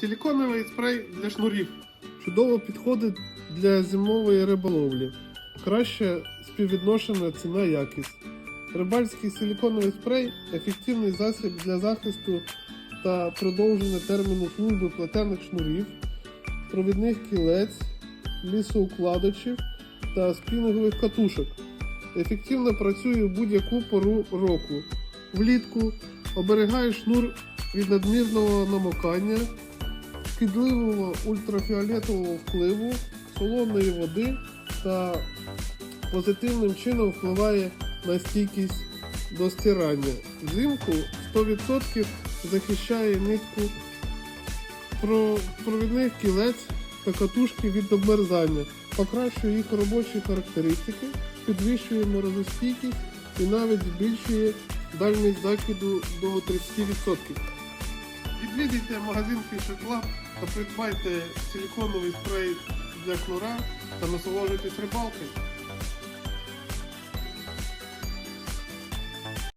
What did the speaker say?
Силіконовий спрей для шнурів. Чудово підходить для зимової риболовлі. Краще співвідношена ціна якість. Рибальський силіконовий спрей ефективний засіб для захисту та продовження терміну служби плетених шнурів, провідних кілець, лісоукладачів та спінінгових катушок. Ефективно працює в будь-яку пору року. Влітку оберігає шнур від надмірного намокання, шкідливого ультрафіолетового впливу, солоної води та позитивним чином впливає на стійкість до стирання. Взимку 100% захищає нитку провідних кілець та катушки від обмерзання, покращує їх робочі характеристики, підвищує морозостійкість і навіть збільшує дальність закиду до 30%. Відвідайте магазин Fisher Club та придбайте силіконовий спрей для кнура та насолоджуйтесь рибалкою.